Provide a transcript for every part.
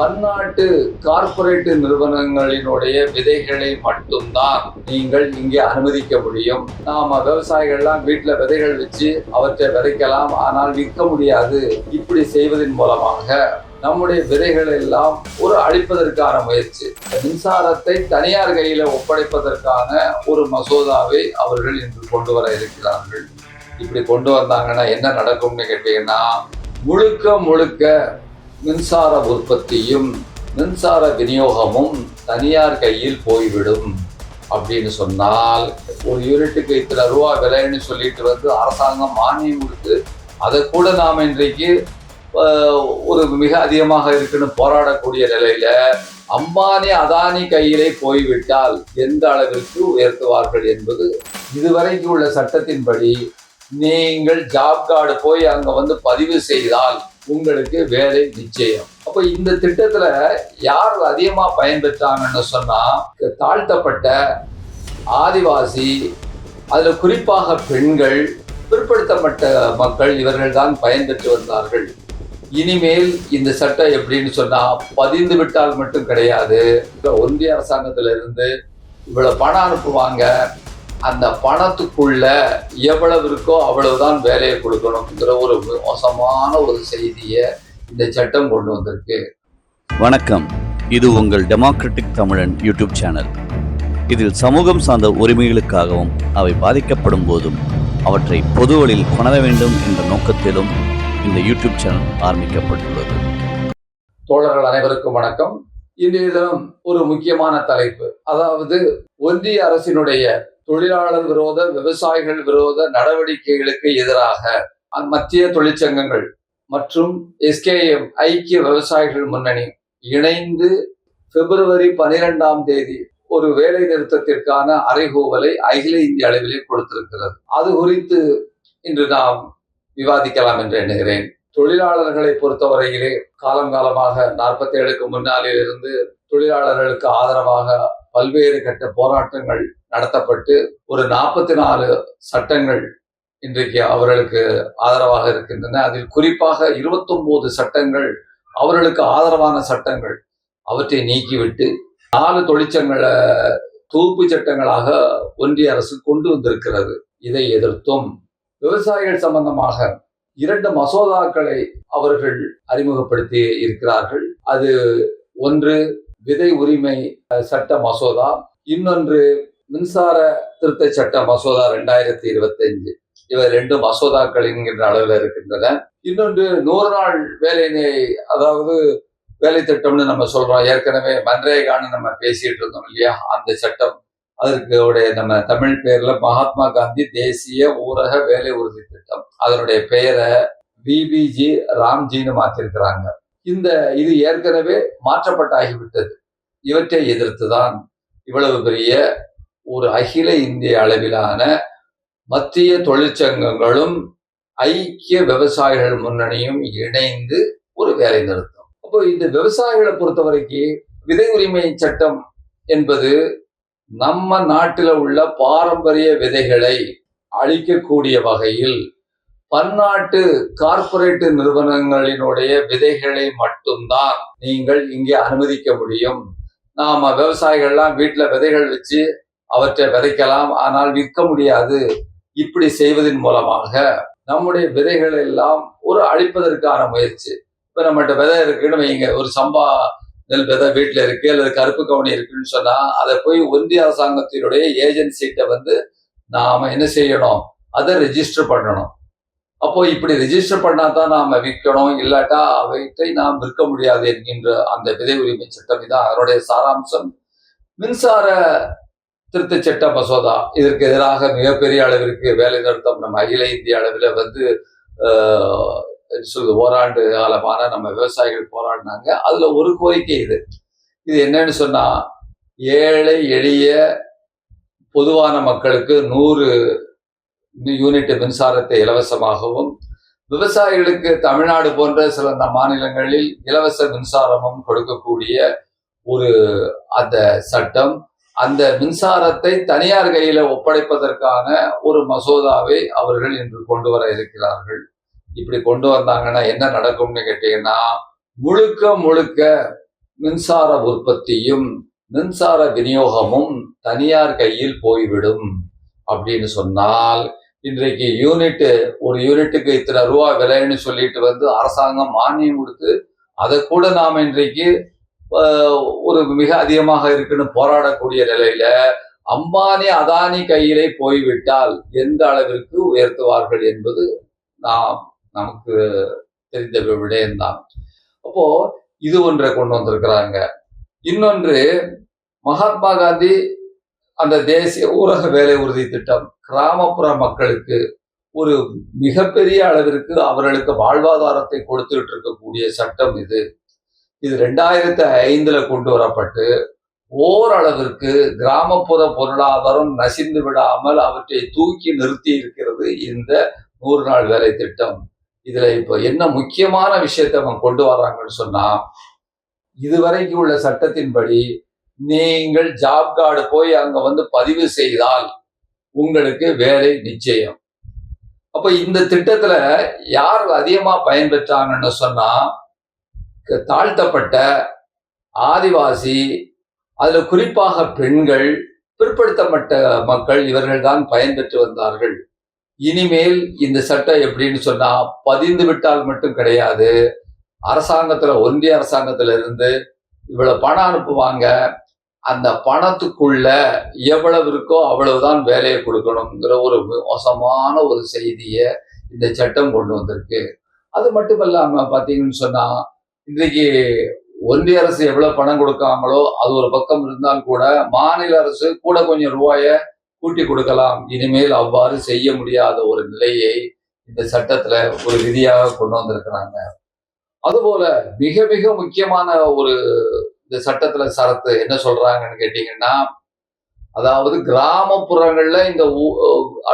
பன்னாட்டு கார்ப்பரேட் நிறுவனங்களினுடைய விதைகளை மட்டும்தான் நீங்கள் இங்கே அனுமதிக்க முடியும். நாம விவசாயிகள்லாம் வீட்டில் விதைகள் வச்சு அவற்றை விதைக்கலாம் ஆனால் விற்க முடியாது. இப்படி செய்வதன் மூலமாக நம்முடைய விதைகள் எல்லாம் ஒரு அழிப்பதற்கான முயற்சி. மின்சாரத்தை தனியார் கையில ஒப்படைப்பதற்கான ஒரு மசோதாவை அவர்கள் இன்று கொண்டு வர இருக்கிறார்கள். இப்படி கொண்டு வந்தாங்கன்னா என்ன நடக்கும்னு கேட்டீங்கன்னா முழுக்க முழுக்க மின்சார உற்பத்தியும் மின்சார விநியோகமும் தனியார் கையில் போய்விடும் அப்படின்னு சொன்னால் ஒரு யூனிட்டுக்கு இத்தனை ரூபா விலைன்னு சொல்லிட்டு வந்து அரசாங்கம் மானியம் கொடுத்து அதை கூட நாம் இன்றைக்கு ஒரு மிக அதிகமாக இருக்குன்னு போராடக்கூடிய நிலையில அம்பானி அதானி கையிலே போய்விட்டால் எந்த அளவிற்கு உயர்த்துவார்கள் என்பது இதுவரைக்கும் உள்ள சட்டத்தின்படி நீங்கள் ஜாப் கார்டு போய் அங்கே வந்து பதிவு செய்தால் உங்களுக்கு வேலை நிச்சயம். அப்ப இந்த திட்டத்துல யார் அதிகமா பயன்பெற்றாங்கன்னு சொன்னா தாழ்த்தப்பட்ட ஆதிவாசி அதுல குறிப்பாக பெண்கள் பிற்படுத்தப்பட்ட மக்கள் இவர்கள் தான் பயன்பெற்று வந்தார்கள். இனிமேல் இந்த சட்டம் எப்படின்னு சொன்னா பதிந்து விட்டால் மட்டும் கிடையாது. ஒன்றிய அரசாங்கத்திலிருந்து இவ்வளவு பணம் அனுப்புவாங்க. அந்த பணத்துக்குள்ள எவ்வளவு இருக்கோ அவ்வளவுதான் வேலையை கொடுக்கணுங்கிற ஒரு மோசமான ஒரு செய்தியை இந்த சட்டம் கொண்டு வந்திருக்கு. வணக்கம். இது உங்கள் டெமோக்ராட்டிக் தமிழன் யூடியூப் சேனல் இதில் சமூகம் சார்ந்த உரிமைகளுக்காகவும் அவை பாதிக்கப்படும் போதும் அவற்றை பொதுவழியில் கொணர வேண்டும் என்ற நோக்கத்திலும் இந்த யூடியூப் சேனல் ஆரம்பிக்கப்பட்டுள்ளது. தோழர்கள் அனைவருக்கும் வணக்கம். இன்றைய தினம் ஒரு முக்கியமான தலைப்பு. அதாவது ஒன்றிய அரசினுடைய தொழிலாளர் விரோத விவசாயிகள் விரோத நடவடிக்கைகளுக்கு எதிராக மத்திய தொழிற்சங்கங்கள் மற்றும் எஸ்கேஎம் ஐக்கிய விவசாயிகள் முன்னணி இணைந்து பிப்ரவரி பனிரெண்டாம் தேதி ஒரு வேலை நிறுத்தத்திற்கான அறைகூவலை அகில இந்திய அளவிலே கொடுத்திருக்கிறது. அது குறித்து இன்று நாம் விவாதிக்கலாம் என்று எண்ணுகிறேன். தொழிலாளர்களை பொறுத்தவரையிலே காலங்காலமாக நாற்பத்தி ஏழுக்கு முன்னாலிலிருந்து தொழிலாளர்களுக்கு ஆதரவாக பல்வேறு கட்ட போராட்டங்கள் நடத்தப்பட்டு ஒரு நாற்பத்தி நாலு சட்டங்கள் இன்றைக்கு அவர்களுக்கு ஆதரவாக இருக்கின்றன. அதில் குறிப்பாக 29 சட்டங்கள் அவர்களுக்கு ஆதரவான சட்டங்கள் அவற்றை நீக்கிவிட்டு நாலு தொழிற்சங்களை தொகுப்பு சட்டங்களாக ஒன்றிய அரசு கொண்டு வந்திருக்கிறது. இதை எதிர்த்தும் விவசாயிகள் சம்பந்தமாக இரண்டு மசோதாக்களை அவர்கள் அறிமுகப்படுத்தி இருக்கிறார்கள். அது ஒன்று விதை உரிமை சட்ட மசோதா இன்னொன்று மின்சார திருத்த சட்ட மசோதா ரெண்டாயிரத்தி இருபத்தஞ்சு இவை ரெண்டு மசோதாக்கள் என்கின்ற அளவில் இருக்கின்றன. இன்னொன்று நூறு நாள் வேலையினை அதாவது வேலை திட்டம்னு நம்ம சொல்றோம். ஏற்கனவே மன்ரேகான்னு நம்ம பேசிட்டு இருந்தோம் இல்லையா? அந்த சட்டம் அதற்கு உடைய நம்ம தமிழ் பேர்ல மகாத்மா காந்தி தேசிய ஊரக வேலை உறுதி திட்டம். அதனுடைய பெயரை விபிஜி ராம்ஜின்னு மாத்திருக்கிறாங்க. இந்த இது ஏற்கனவே மாற்றப்பட்டாகிவிட்டது. இவற்றை எதிர்த்துதான் இவ்வளவு பெரிய ஒரு அகில இந்திய அளவிலான மத்திய தொழிற்சங்கங்களும் ஐக்கிய விவசாயிகள் முன்னணியும் இணைந்து ஒரு வேலை நிறுத்தம். அப்போ இந்த விவசாயிகளை பொறுத்த வரைக்கும் விதை உரிமை சட்டம் என்பது நம்ம நாட்டில் உள்ள பாரம்பரிய விதைகளை அழிக்கக்கூடிய வகையில் பன்னாட்டு கார்ப்பரேட் நிறுவனங்களினுடைய விதைகளை மட்டும்தான் நீங்கள் இங்கே அனுமதிக்க முடியும். நாம விவசாயிகள்லாம் வீட்டுல விதைகள் வச்சு அவற்றை விதைக்கலாம். ஆனால் விற்க முடியாது. இப்படி செய்வதன் மூலமாக நம்முடைய விதைகள் எல்லாம் ஒரு அழிப்பதற்கான முயற்சி. இப்ப நம்மகிட்ட விதை இருக்குன்னு வைங்க. ஒரு சம்பா நெல் விதை வீட்டில் இருக்கு அல்லது கருப்பு கவனி இருக்குன்னு சொன்னா அதை போய் ஒன்றிய அரசாங்கத்தினுடைய ஏஜென்சிகிட்ட வந்து நாம என்ன செய்யணும்? அதை ரெஜிஸ்டர் பண்ணணும். அப்போ இப்படி ரெஜிஸ்டர் பண்ணா தான் நாம விற்கணும் இல்லாட்டா அவற்றை நாம் விற்க முடியாது என்கின்ற அந்த விதை உரிமை சட்டம் இதான். அதனுடைய சாராம்சம் மின்சார திருத்த சட்ட மசோதா. இதற்கு எதிராக மிகப்பெரிய அளவிற்கு வேலை நிறுத்தம் நம்ம அகில இந்திய அளவில் வந்து சொல்லுது ஓராண்டு காலமான நம்ம விவசாயிகள் போராடினாங்க. அதுல ஒரு கோரிக்கை இது. இது என்னன்னு சொன்னா ஏழை எளிய பொதுவான மக்களுக்கு நூறு யூனிட் மின்சாரத்தை இலவசமாகவும் விவசாயிகளுக்கு தமிழ்நாடு போன்ற சில ந- மாநிலங்களில் இலவச மின்சாரமும் கொடுக்கக்கூடிய ஒரு அந்த சட்டம் அந்த மின்சாரத்தை தனியார் கையில ஒப்படைப்பதற்கான ஒரு மசோதாவை அவர்கள் இன்று கொண்டு வர இருக்கிறார்கள். இப்படி கொண்டு வந்தாங்கன்னா என்ன நடக்கும்னு கேட்டீங்கன்னா முழுக்க முழுக்க மின்சார உற்பத்தியும் மின்சார விநியோகமும் தனியார் கையில் போய்விடும் அப்படின்னு சொன்னால் இன்றைக்கு யூனிட் ஒரு யூனிட்டுக்கு இத்தனை ரூபா விலைன்னு சொல்லிட்டு வந்து அரசாங்கம் மானியம் கொடுத்து அதை கூட நாம் இன்றைக்கு ஒரு மிக அதிகமாக இருக்குன்னு போராடக்கூடிய நிலையில அம்பானி அதானி கையிலே போய்விட்டால் எந்த அளவிற்கு உயர்த்துவார்கள் என்பது நாம் நமக்கு தெரிந்த விடயம்தான். அப்போ இது ஒன்றை கொண்டு வந்திருக்கிறாங்க. இன்னொன்று மகாத்மா காந்தி அந்த தேசிய ஊரக வேலை உறுதி திட்டம் கிராமப்புற மக்களுக்கு ஒரு மிகப்பெரிய அளவிற்கு அவர்களுக்கு வாழ்வாதாரத்தை கொடுத்துட்டு இருக்கக்கூடிய சட்டம் இது. இது ரெண்டாயிரத்தி ஐந்துல கொண்டு வரப்பட்டு ஓரளவிற்கு கிராமப்புற பொருளாதாரம் நசிந்து விடாமல் அவற்றை தூக்கி நிறுத்தி இருக்கிறது இந்த நூறு நாள் வேலை திட்டம். இதுல இப்போ என்ன முக்கியமான விஷயத்தை அவங்க கொண்டு வர்றாங்கன்னு சொன்னா இதுவரைக்கும் உள்ள சட்டத்தின்படி நீங்கள் ஜாப் கார்டு போய் அங்க வந்து பதிவு செய்தால் உங்களுக்கு வேலை நிச்சயம். அப்ப இந்த திட்டத்துல யார் அதிகமா பயன்பெற்றாங்கன்னு சொன்னா தாழ்த்தப்பட்ட ஆதிவாசி அதுல குறிப்பாக பெண்கள் பிற்படுத்தப்பட்ட மக்கள் இவர்கள் தான் பயன்பெற்று வந்தார்கள். இனிமேல் இந்த சட்டம் எப்படின்னு சொன்னா பதிந்து விட்டால் மட்டும் கிடையாது. அரசாங்கத்துல ஒன்றிய அரசாங்கத்துல இருந்து இவ்வளவு பணம் அனுப்புவாங்க. அந்த பணத்துக்குள்ள எவ்வளவு இருக்கோ அவ்வளவுதான் வேலையை கொடுக்கணுங்கிற ஒரு மோசமான ஒரு செய்தியை இந்த சட்டம் கொண்டு வந்திருக்கு. அது மட்டும் இல்லாம பாத்தீங்கன்னு சொன்னா இன்றைக்கு ஒன்றிய அரசு எவ்வளவு பணம் கொடுக்காங்களோ அது ஒரு பக்கம் இருந்தால் கூட மாநில அரசு கூட கொஞ்சம் ரூபாய கூட்டி கொடுக்கலாம். இனிமேல் அவ்வாறு செய்ய முடியாத ஒரு நிலையை இந்த சட்டத்துல ஒரு விதியாக கொண்டு வந்திருக்கிறாங்க. அதுபோல மிக மிக முக்கியமான ஒரு இந்த சட்டத்துல சரத்து என்ன சொல்றாங்கன்னு கேட்டீங்கன்னா அதாவது கிராமப்புறங்கள்ல இந்த ஊ-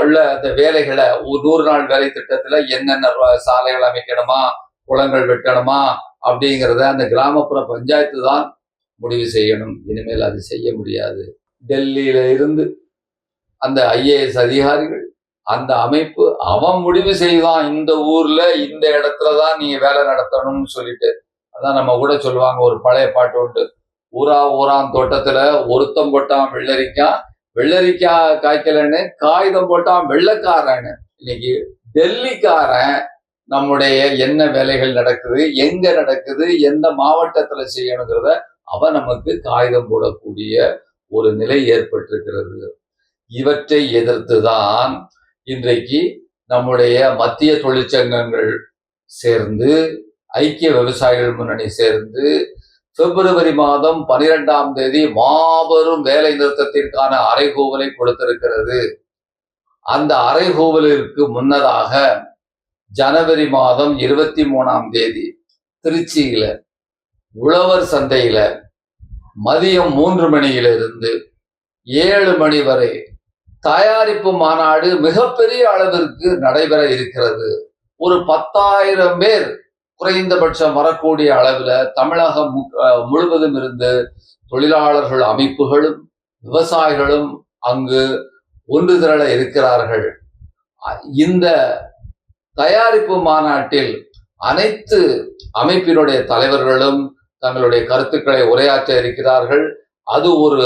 உள்ள அந்த வேலைகளை நூறு நாள் வேலை திட்டத்துல என்னென்ன சாலைகள் அமைக்கணுமா குளங்கள் வெட்டணுமா அப்படிங்கிறத அந்த கிராமப்புற பஞ்சாயத்து தான் முடிவு செய்யணும். இனிமேல் அது செய்ய முடியாது. டெல்லியில இருந்து அந்த ஐஏஎஸ் அதிகாரிகள் அந்த அமைப்பு அவன் முடிவு செய்வான் இந்த ஊர்ல இந்த இடத்துல தான் நீங்க வேலை நடத்தணும்னு சொல்லிட்டு. அதான் நம்ம கூட சொல்லுவாங்க ஒரு பழைய பாட்டு உண்டு. ஊரா ஊரான் தோட்டத்துல ஒருத்தம் போட்டான் வெள்ளரிக்காய் வெள்ளரிக்காய் காய்க்கலன்னு காகிதம் போட்டான் வெள்ளைக்காரன்னு. இன்னைக்கு டெல்லிக்காரன் நம்முடைய என்ன வேலைகள் நடக்குது எங்க நடக்குது எந்த மாவட்டத்துல செய்யணுங்கிறத அவன் நமக்கு காகிதம் போடக்கூடிய ஒரு நிலை ஏற்பட்டிருக்கிறது. இவற்றை எதிர்த்துதான் இன்றைக்கு நம்முடைய மத்திய தொழிற்சங்கங்கள் சேர்ந்து ஐக்கிய விவசாயிகள் முன்னணி சேர்ந்து பிப்ரவரி மாதம் பனிரெண்டாம் தேதி மாபெரும் வேலை நிறுத்தத்திற்கான அறைகூவலை கொடுத்திருக்கிறது. அந்த அறைகூவலிற்கு முன்னதாக ஜனவரி மாதம் இருபத்தி மூணாம் தேதி திருச்சியில உழவர் சந்தையில மதியம் மூன்று மணியிலிருந்து ஏழு மணி வரை தயாரிப்பு மாநாடு மிகப்பெரிய அளவிற்கு நடைபெற இருக்கிறது. ஒரு பத்தாயிரம் பேர் குறைந்தபட்சம் வரக்கூடிய அளவில் தமிழகம் முழுவதும் இருந்து தொழிலாளர்கள் அமைப்புகளும் விவசாயிகளும் அங்கு ஒன்று திரள இருக்கிறார்கள் இந்த தயாரிப்பு மாநாட்டில் அனைத்து அமைப்பினுடைய தலைவர்களும் தங்களுடைய கருத்துக்களை உரையாற்ற இருக்கிறார்கள். அது ஒரு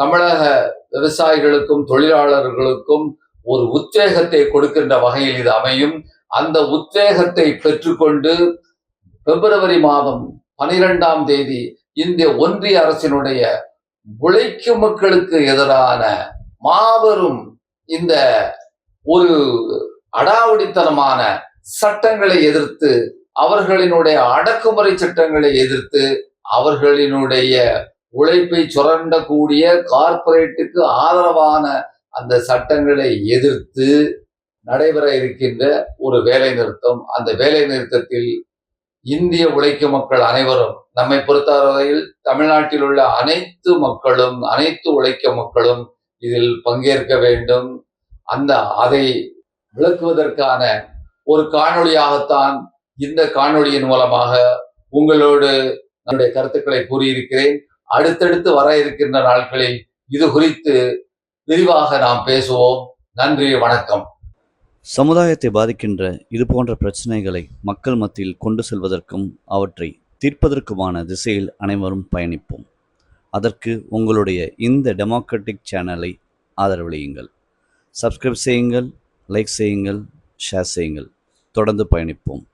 தமிழக விவசாயிகளுக்கும் தொழிலாளர்களுக்கும் ஒரு உத்வேகத்தை கொடுக்கின்ற வகையில் இது அமையும். அந்த உத்வேகத்தை பெற்றுக்கொண்டு பிப்ரவரி மாதம் பனிரெண்டாம் தேதி இந்திய ஒன்றிய அரசினுடைய உழைக்கும் மக்களுக்கு எதிரான மாபெரும் இந்த ஒரு அடாவடித்தனமான சட்டங்களை எதிர்த்து அவர்களினுடைய அடக்குமுறை சட்டங்களை எதிர்த்து அவர்களினுடைய உழைப்பை சுரண்டக்கூடிய கார்ப்பரேட்டுக்கு ஆதரவான அந்த சட்டங்களை எதிர்த்து நடைபெற இருக்கின்ற ஒரு வேலை நிறுத்தம். அந்த வேலை நிறுத்தத்தில் இந்திய உழைக்கும் மக்கள் அனைவரும் நம்மை பொறுத்தவரையில் தமிழ்நாட்டில் உள்ள அனைத்து மக்களும் அனைத்து உழைக்க மக்களும் இதில் பங்கேற்க வேண்டும். அந்த அதை விளக்குவதற்கான ஒரு காணொளியாகத்தான் இந்த காணொளியின் மூலமாக உங்களோடு நம்முடைய கருத்துக்களை கூறியிருக்கிறேன். அடுத்தடுத்து வர இருக்கின்ற நாட்களில் இது குறித்து விரிவாக நாம் பேசுவோம். நன்றி வணக்கம். சமுதாயத்தை பாதிக்கின்ற இது போன்ற பிரச்சனைகளை மக்கள் மத்தியில் கொண்டு செல்வதற்கும் அவற்றை தீர்ப்பதற்குமான திசையில் அனைவரும் பயணிப்போம். அதற்கு உங்களுடைய இந்த டெமோக்ராட்டிக் சேனலை ஆதரவளியுங்கள். சப்ஸ்கிரைப் செய்யுங்கள் லைக் செய்யுங்கள் ஷேர் செய்யுங்கள். தொடர்ந்து பயணிப்போம்.